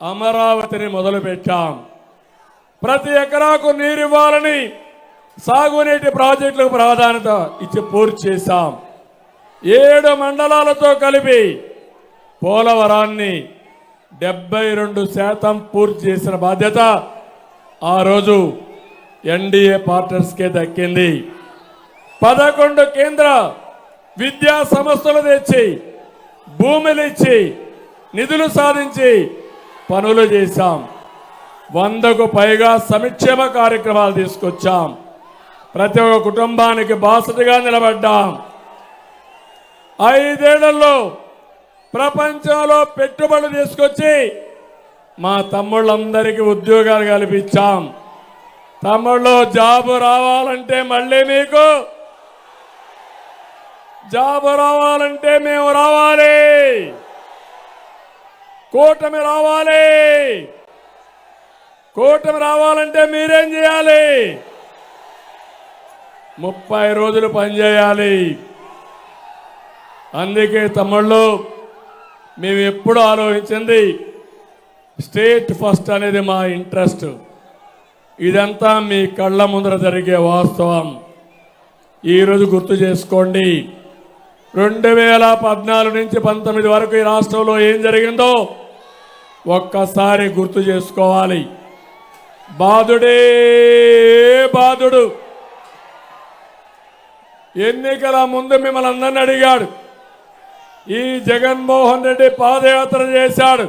అమరావతిని మొదలుపెట్టాం. ప్రతి ఎకరాకు నీరు ఇవ్వాలని సాగునీటి ప్రాజెక్టులకు ప్రాధాన్యత ఇచ్చి పూర్తి చేశాం. ఏడు మండలాలతో కలిపి పోలవరాన్ని డెబ్బై రెండు శాతం పూర్తి చేసిన బాధ్యత ఆ రోజు ఎన్డీఏ పార్టనర్స్కే దక్కింది. పదకొండు కేంద్ర విద్యా సంస్థలు తెచ్చి భూములు ఇచ్చి నిధులు సాధించి పనులు చేశాం. వందకు పైగా సంక్షేమ కార్యక్రమాలు తీసుకొచ్చాం. ప్రతి ఒక్క కుటుంబానికి బాసటగా నిలబడ్డాం. ఐదేళ్ళలో ప్రపంచంలో పెట్టుబడులు తీసుకొచ్చి మా తమ్ముళ్ళందరికీ ఉద్యోగాలు కల్పించాం. తమ్ముళ్ళు జాబు రావాలంటే మళ్ళీ మీకు జాబు రావాలంటే మేము రావాలి. కూటమి రావాలి. కూటమి రావాలంటే మీరేం చేయాలి? ముప్పై రోజులు పనిచేయాలి అందుకే తమ్ముళ్ళు మేము ఎప్పుడు ఆలోచించింది స్టేట్ ఫస్ట్ అనేది మా ఇంట్రెస్ట్. ఇదంతా మీ కళ్ళ ముందర జరిగే వాస్తవం. ఈరోజు గుర్తు చేసుకోండి రెండు వేల పద్నాలుగు నుంచి పంతొమ్మిది వరకు ఈ రాష్ట్రంలో ఏం జరిగిందో ఒక్కసారి గుర్తు చేసుకోవాలి. బాధుడే బాధుడు ఎన్నికల ముందు మిమ్మల్ని అందరిని అడిగాడు. ఈ జగన్మోహన్ రెడ్డి పాదయాత్ర చేశాడు.